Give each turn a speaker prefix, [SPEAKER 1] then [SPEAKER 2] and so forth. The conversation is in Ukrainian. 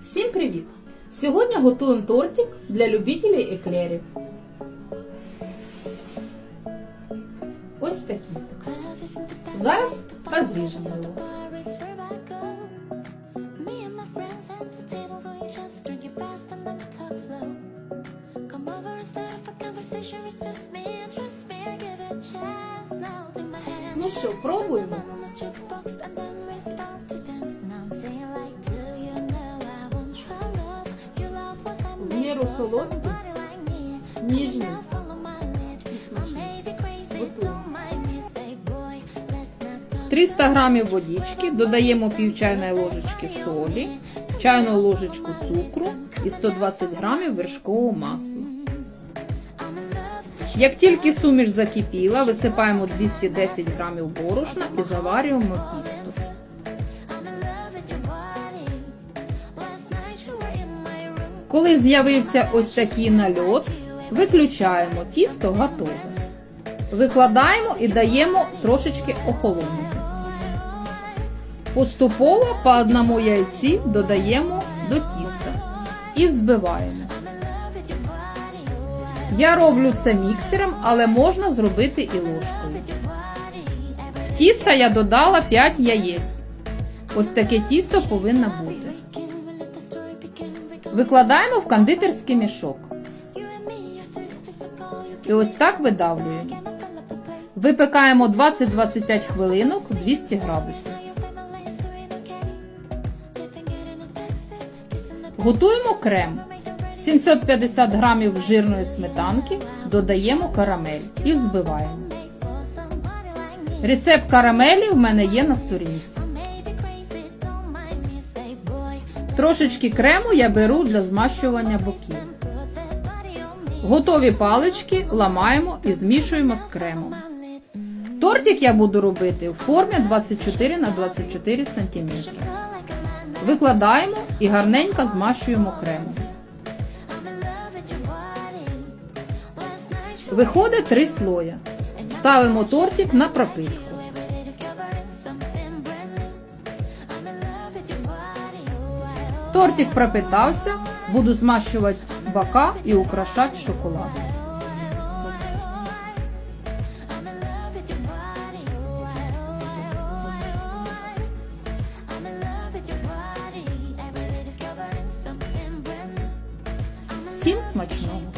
[SPEAKER 1] Всім привіт! Сьогодні готуємо тортик для любителів еклерів. Ось такі. Зараз розріжемо його. Ну що, пробуємо? Міру солодкий, ніжний смачний. Готуємо. 300 грамів водички, додаємо пів чайної ложечки солі, чайну ложечку цукру і 120 грамів вершкового масла. Як тільки суміш закипіла, висипаємо 210 грамів борошна і заварюємо тісто. Коли з'явився ось такий нальот, виключаємо тісто готове. Викладаємо і даємо трошечки охолонути. Поступово по одному яйці додаємо до тіста і взбиваємо. Я роблю це міксером, але можна зробити і ложкою. В тісто я додала 5 яєць. Ось таке тісто повинно бути. Викладаємо в кондитерський мішок. І ось так видавлюємо. Випекаємо 20-25 хвилинок 200 градусів. Готуємо крем. 750 грамів жирної сметанки додаємо карамель і взбиваємо. Рецепт карамелі в мене є на сторінці. Трошечки крему я беру для змащування боків. Готові палички ламаємо і змішуємо з кремом. Тортик я буду робити в формі 24 на 24 см. Викладаємо і гарненько змащуємо кремом. Виходить три слоя. Ставимо тортик на пропитку. Тортик пропитався, буду змащувати бока і украшати шоколадом. Всім смачного!